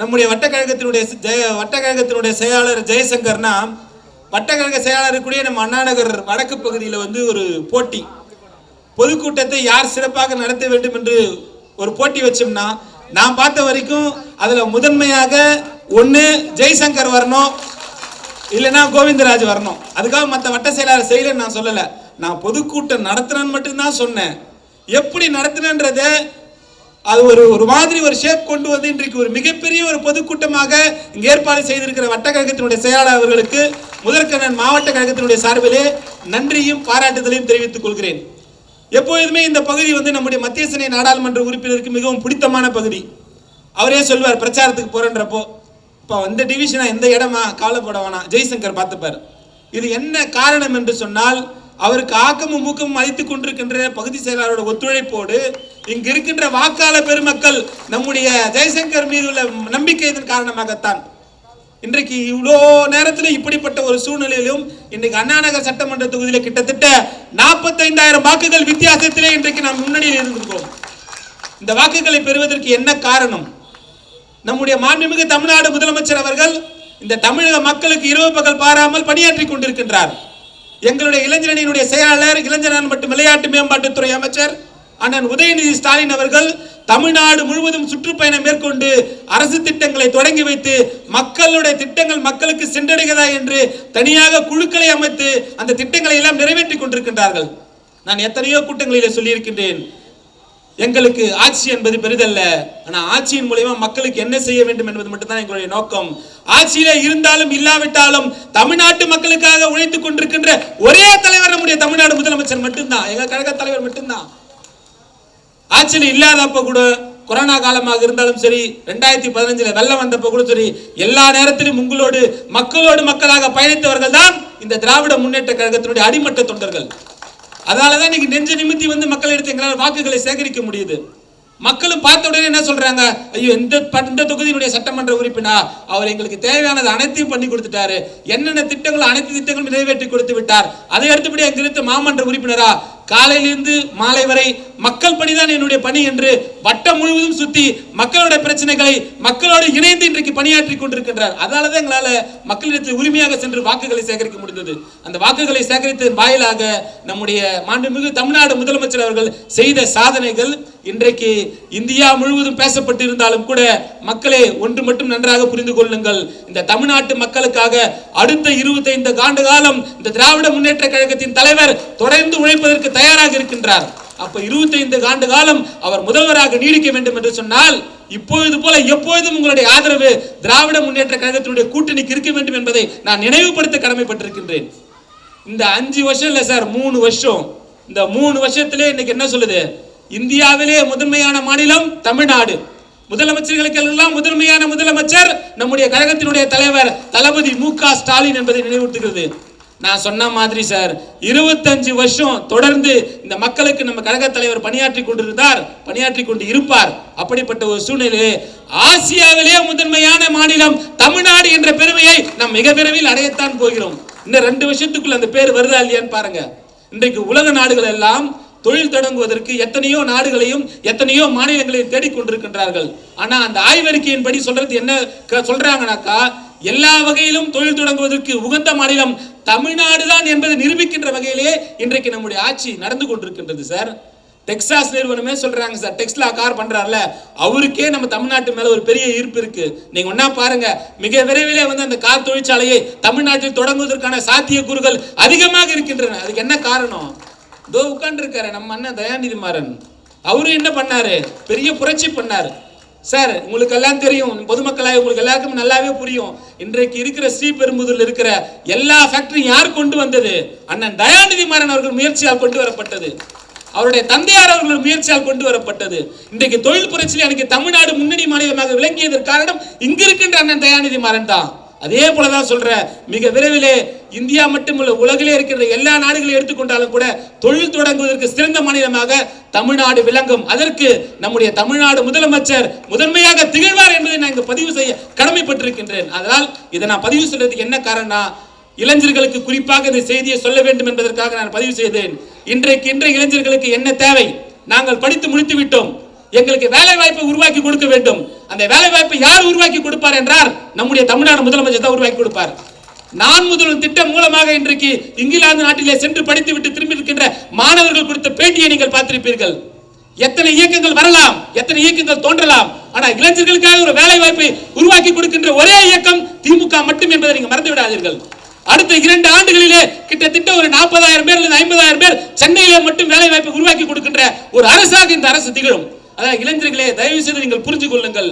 நம்முடைய வட்டக்கழகத்தினுடைய ஜெய வட்டக்கழகத்தினுடைய செயலாளர் ஜெயசங்கர்னா வட்டக்கழக செயலாளர் நம்ம அண்ணாநகர் வடக்கு பகுதியில் வந்து ஒரு போட்டி. பொதுக்கூட்டத்தை யார் சிறப்பாக நடத்த வேண்டும் என்று ஒரு போட்டி வச்சோம்னா நான் பார்த்த வரைக்கும் அதில் முதன்மையாக ஒன்று ஜெய்சங்கர் வரணும் இல்லைன்னா கோவிந்தராஜ் வரணும். அதுக்காக மற்ற வட்ட செயலாளர் செய்யலன்னு நான் சொல்லலை. நான் பொதுக்கூட்டம் நடத்துறேன்னு மட்டும்தான் சொன்னேன். எப்படி நடத்துனன்றதை அது ஒரு ஒரு மாதிரி ஒரு ஷேப் கொண்டு வந்து இன்றைக்கு ஒரு மிகப்பெரிய ஒரு பொதுக்கூட்டமாக இங்கே ஏற்பாடு செய்திருக்கிற வட்டக்கழகத்தினுடைய செயலாளர் அவர்களுக்கு முதற்கண்ணன் மாவட்ட கழகத்தினுடைய சார்பிலே நன்றியும் பாராட்டுதலையும் தெரிவித்துக் கொள்கிறேன். எப்பொழுதுமே இந்த பகுதி வந்து நம்முடைய மத்திய சென்னை நாடாளுமன்ற உறுப்பினருக்கு மிகவும் பிடித்தமான பகுதி. அவரே சொல்வார் பிரச்சாரத்துக்கு போறன்றப்போ இப்போ இந்த டிவிஷனா எந்த இடமா? கவலைப்பட வேணாம் ஜெய்சங்கர் பார்த்துப்பார். இது என்ன காரணம் என்று சொன்னால் அவருக்கு ஆக்கமும் மூக்கமும் அளித்துக் கொண்டிருக்கின்ற பகுதி செயலாளரோட ஒத்துழைப்போடு இங்கு இருக்கின்ற வாக்காள பெருமக்கள் நம்முடைய ஜெய்சங்கர் மீது உள்ள நம்பிக்கை இதன் காரணமாகத்தான். இன்றைக்கு இவ்வளோ நேரத்தில் இப்படிப்பட்ட ஒரு சூழ்நிலையிலும் இன்றைக்கு அண்ணாநகர் சட்டமன்ற தொகுதியில் கிட்டத்தட்ட நாற்பத்தைந்தாயிரம் வாக்குகள் வித்தியாசத்திலே இன்றைக்கு நாம் முன்னணியில் இருந்திருக்கிறோம். இந்த வாக்குகளை பெறுவதற்கு என்ன காரணம்? நம்முடைய மாண்புமிகு தமிழ்நாடு முதலமைச்சர் அவர்கள் இந்த தமிழக மக்களுக்கு இரவு பகல் பாராமல் பணியாற்றி கொண்டிருக்கின்றார். எங்களுடைய இளைஞரணியினுடைய செயலாளர் இளைஞர் மற்றும் விளையாட்டு மேம்பாட்டுத்துறை அமைச்சர் அண்ணன் உதயநிதி ஸ்டாலின் அவர்கள் தமிழ்நாடு முழுவதும் சுற்றுப்பயணம் மேற்கொண்டு அரசு திட்டங்களை தொடங்கி வைத்து மக்களுடைய திட்டங்கள் மக்களுக்கு சென்றடைகிறதா என்று தனியாக குழுக்களை அமைத்து அந்த திட்டங்களை எல்லாம் நிறைவேற்றி கொண்டிருக்கின்றார்கள். நான் எத்தனையோ கூட்டங்களிலே சொல்லியிருக்கின்றேன். எங்களுக்கு ஆட்சி என்பது பெரிதல்ல. ஆனால் ஆட்சியின் மூலயமா மக்களுக்கு என்ன செய்ய வேண்டும் என்பது மட்டும்தான் எங்களுடைய நோக்கம். ஆட்சியில இருந்தாலும் இல்லாவிட்டாலும் தமிழ்நாட்டு மக்களுக்காக உழைத்துக் கொண்டிருக்கின்ற ஒரே தலைவர் நம்முடைய தமிழ்நாடு முதலமைச்சர் மட்டும்தான். எங்க கழக தலைவர் மட்டும்தான். ஆட்சியில் இல்லாதப்ப கூட கொரோனா காலமாக இருந்தாலும் சரி ரெண்டாயிரத்தி பதினஞ்சுல வெள்ளம் வந்தப்ப கூட சரி எல்லா நேரத்திலும் உங்களோடு மக்களோடு மக்களாக பயணித்தவர்கள் தான் இந்த திராவிட முன்னேற்ற கழகத்தினுடைய அடிமட்ட தொண்டர்கள். அதனாலதான் இன்னைக்கு நெஞ்ச நிமித்தி வந்து மக்கள் எடுத்து எங்களால் வாக்குகளை சேகரிக்க முடியுது. மக்களும் பார்த்த உடனே என்ன சொல்றாங்க? ஐயோ இந்த இந்த தொகுதியினுடைய சட்டமன்ற உறுப்பினா அவர் எங்களுக்கு தேவையானது அனைத்தையும் பண்ணி கொடுத்துட்டாரு. என்னென்ன திட்டங்கள் அனைத்து திட்டங்களும் நிறைவேற்றி கொடுத்து விட்டார். அதை அடுத்தபடி அங்கிருந்த மாமன்ற உறுப்பினரா காலையிலிருந்து மாலை வரை மக்கள் பணிதான் என்னுடைய பணி என்று வட்டம் முழுவதும் சுத்தி மக்களோட பிரச்சனைகளை மக்களோடு இணைந்து இன்றைக்கு பணியாற்றி கொண்டிருக்கின்றார். அதனாலதான் எங்களால் எங்களால மக்களிடத்தில் உரிமையாக சென்று வாக்குகளை சேகரிக்க முடிந்தது. அந்த வாக்குகளை சேகரித்ததன் வாயிலாக நம்முடைய மாண்புமிகு தமிழ்நாடு முதலமைச்சர் அவர்கள் செய்த சாதனைகள் இன்றைக்கு இந்தியா முழுவதும் பேசப்பட்டு இருந்தாலும் கூட மக்களே ஒன்று மட்டும் நன்றாக புரிந்து கொள்ளுங்கள். இந்த தமிழ்நாட்டு மக்களுக்காக அடுத்த இருபத்தைந்து ஆண்டு காலம் இந்த திராவிட முன்னேற்ற கழகத்தின் தலைவர் தொடர்ந்து உழைப்பதற்கு தயாராக இருக்கின்றார். அப்ப 25 ஆண்டு காலம் அவர் முதல்வராக நீடிக்க வேண்டும் என்று சொன்னால் இப்பொழுது போல எப்பொழுதும் உங்களுடைய ஆதரவு திராவிட முன்னேற்ற கழகத்தினுடைய கூட்டணிக்கு இருக்க வேண்டும் என்பதை நான் நினைவுபடுத்த கடமைப்பட்டிருக்கின்றேன். இந்த அஞ்சு வருஷம் இல்ல சார் மூணு வருஷம். இந்த மூணு வருஷத்திலே இன்னைக்கு என்ன சொல்லுது? இந்தியாவிலே முதன்மையான மாநிலம் தமிழ்நாடு. முதலமைச்சர்களுக்கு எல்லாம் முதன்மையான முதலமைச்சர் நம்முடைய கழகத்தினுடைய தலைவர் தளபதி மு க ஸ்டாலின் என்பதை நினைவூட்டுகிறது. நான் சொன்ன மாதிரி சார் இருபத்தஞ்சு வருஷம் தொடர்ந்து இந்த மக்களுக்கு நம்ம கழக தலைவர் பணியாற்றி கொண்டிருந்தார் பணியாற்றி கொண்டு இருப்பார். அப்படிப்பட்ட ஒரு சூழ்நிலையிலே ஆசியாவிலே முதன்மையான மாநிலம் தமிழ்நாடு என்ற பெருமையை நாம் மிக விரைவில் அடையத்தான் போகிறோம். இன்னும் ரெண்டு வருஷத்துக்குள்ள அந்த பேர் வருதா இல்லையான்னு பாருங்க. இன்றைக்கு உலக நாடுகள் எல்லாம் தொழில் தொடங்குவதற்கு எத்தனையோ நாடுகளையும் எத்தனையோ மாநிலங்களையும் தேடிக்கொண்டிருக்கின்றார்கள் ஆனா அந்த ஆய்வறிக்கையின்படி சொல்றது என்ன க- சொல்றாங்கனாக்கா எல்லா வகையிலும் தொழில் தொடங்குவதற்கு உகந்த மாநிலம் தமிழ்நாடு தான் என்பதை நிரூபிக்கின்ற வகையிலே இன்றைக்கு நம்முடைய ஆட்சி நடந்து கொண்டிருக்கின்றது சார். டெக்ஸாஸ் நிறுவனமே சொல்றாங்க சார். டெக்ஸ்லா கார் பண்றாருல அவருக்கே நம்ம தமிழ்நாட்டு மேல ஒரு பெரிய ஈர்ப்பு இருக்கு. நீங்க ஒன்னா பாருங்க மிக விரைவிலே வந்து அந்த கார் தொழிற்சாலையை தமிழ்நாட்டில் தொடங்குவதற்கான சாத்தியக்கூறுகள் அதிகமாக இருக்கின்றன. அதுக்கு என்ன காரணம்? இதோ உட்காந்துருக்காரு நம்ம அண்ணன் தயாநிதி மாறன். அவரு என்ன பண்ணாரு? பெரிய புரட்சி பண்ணாரு. சார் உங்களுக்கு எல்லாம் தெரியும் பொதுமக்களாக உங்களுக்கு எல்லாருக்கும் நல்லாவே புரியும். இன்றைக்கு இருக்கிற ஸ்ரீபெரும்புதூர்ல இருக்கிற எல்லா ஃபேக்டரியும் யார் கொண்டு வந்தது? அண்ணன் தயாநிதி மாறன் அவர்கள் முயற்சியால் கொண்டு வரப்பட்டது. அவருடைய தந்தையார் அவர்கள் முயற்சியால் கொண்டு வரப்பட்டது. இன்றைக்கு தொழில் புரட்சியில் எனக்கு தமிழ்நாடு முன்னணி மாநிலமாக விளங்கியதற்கு காரணம் இங்க இருக்கின்ற அண்ணன் தயாநிதி மாறன் தான். அதே போலதான் சொல்றேன் மிக விரைவிலே இந்தியா மட்டுமல்ல உலகிலே இருக்கின்ற எல்லா நாடுகளையும் எடுத்துக்கொண்டாலும் கூட தொழில் தொடங்குவதற்கு சிறந்த மாநிலமாக தமிழ்நாடு விளங்கும். அதற்கு நம்முடைய தமிழ்நாடு முதலமைச்சர் முதன்மையாக திகழ்வார் என்பதை நான் இங்கு பதிவு செய்ய கடமைப்பட்டிருக்கின்றேன். அதனால் இதை நான் பதிவு சொல்றதுக்கு என்ன காரணம்னா இளைஞர்களுக்கு குறிப்பாக இந்த செய்தியை சொல்ல வேண்டும் என்பதற்காக நான் பதிவு செய்தேன். இன்றைக்கு இன்றைய இளைஞர்களுக்கு என்ன தேவை? நாங்கள் படித்து முடித்து விட்டோம் எங்களுக்கு வேலை வாய்ப்பை உருவாக்கி கொடுக்க வேண்டும். அந்த வேலை வாய்ப்பை யார் உருவாக்கி கொடுப்பார் என்றார் நம்முடைய தமிழ்நாடு முதலமைச்சர் தான் உருவாக்கி கொடுப்பார். நான் முதல்வர் திட்டம் மூலமாக இன்றைக்கு இங்கிலாந்து நாட்டிலே சென்று படித்து விட்டு திரும்பி இருக்கின்ற மாணவர்கள் கொடுத்த பேட்டியை நீங்கள் பார்த்திருப்பீர்கள். எத்தனை இயக்கங்கள் வரலாம் எத்தனை இயக்கங்கள் தோன்றலாம். ஆனா இளைஞர்களுக்காக ஒரு வேலை வாய்ப்பை உருவாக்கி கொடுக்கின்ற ஒரே இயக்கம் திமுக மட்டும் என்பதை நீங்க மறந்து விடாதீர்கள் அடுத்த இரண்டு ஆண்டுகளிலே கிட்டத்தட்ட ஒரு நாற்பதாயிரம் பேர் அல்லது ஐம்பதாயிரம் பேர் சென்னையிலே மட்டும் வேலை வாய்ப்பை உருவாக்கி கொடுக்கின்ற ஒரு அரசாக இந்த அரசு திகழும். அதாவது இளைஞர்களே தயவு செய்து நீங்கள் புரிஞ்சு கொள்ளுங்கள்.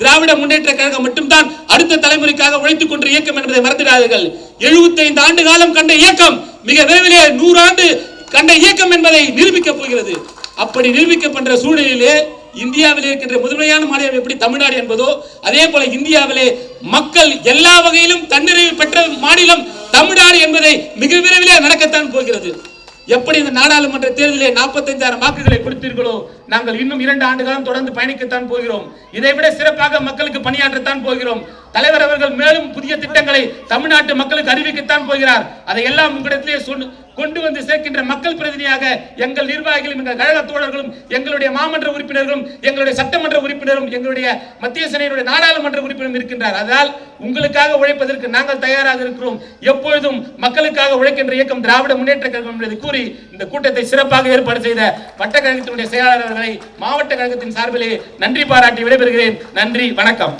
திராவிட முன்னேற்ற கழகம் மட்டும்தான் அடுத்த தலைமுறைக்காக உழைத்துக் கொண்ட இயக்கம் என்பதை மறந்துடாதீர்கள். 75 ஆண்டு காலம் கண்ட இயக்கம் மிக விரைவிலே நூறு ஆண்டு கண்ட இயக்கம் என்பதை நிரூபிக்கப் போகிறது. அப்படி நிரூபிக்கப்படுற சூழலிலே இந்தியாவில் இருக்கின்ற முதன்மையான மாநிலம் எப்படி தமிழ்நாடு என்பதோ அதே போல இந்தியாவிலே மக்கள் எல்லா வகையிலும் தன்னிறைவு பெற்ற மாநிலம் தமிழ்நாடு என்பதை மிக விரைவிலே நடக்கத்தான் போகிறது. எப்படி இந்த நாடாளுமன்ற தேர்தலில் நாற்பத்தைந்தாயிரம் வாக்குகளை கொடுத்தீர்களோ நாங்கள் இன்னும் இரண்டு ஆண்டு காலம் தொடர்ந்து பயணிக்கத்தான் போகிறோம். இதை விட சிறப்பாக மக்களுக்கு பணியாற்றத்தான் போகிறோம். தலைவர் அவர்கள் மேலும் புதிய திட்டங்களை தமிழ்நாட்டு மக்களுக்கு அறிவிக்கத்தான் போகிறார். அதையெல்லாம் உங்களிடத்திலே சொன்னு கொண்டு வந்து சேர்க்கின்ற மக்கள் பிரதிநிதியாக எங்கள் நிர்வாகிகளும் எங்கள் கழக தோழர்களும் எங்களுடைய மாமன்ற உறுப்பினர்களும் எங்களுடைய சட்டமன்ற உறுப்பினரும் எங்களுடைய மத்திய சென்னையினுடைய நாடாளுமன்ற உறுப்பினரும் இருக்கின்றார். அதனால் உங்களுக்காக உழைப்பதற்கு நாங்கள் தயாராக இருக்கிறோம். எப்பொழுதும் மக்களுக்காக உழைக்கின்ற இயக்கம் திராவிட முன்னேற்ற கழகம் என்பதை கூறி இந்த கூட்டத்தை சிறப்பாக ஏற்பாடு செய்த வட்டக்கழகத்தினுடைய செயலாளர்களை மாவட்ட கழகத்தின் சார்பிலே நன்றி பாராட்டி விடைபெறுகிறேன். நன்றி வணக்கம்.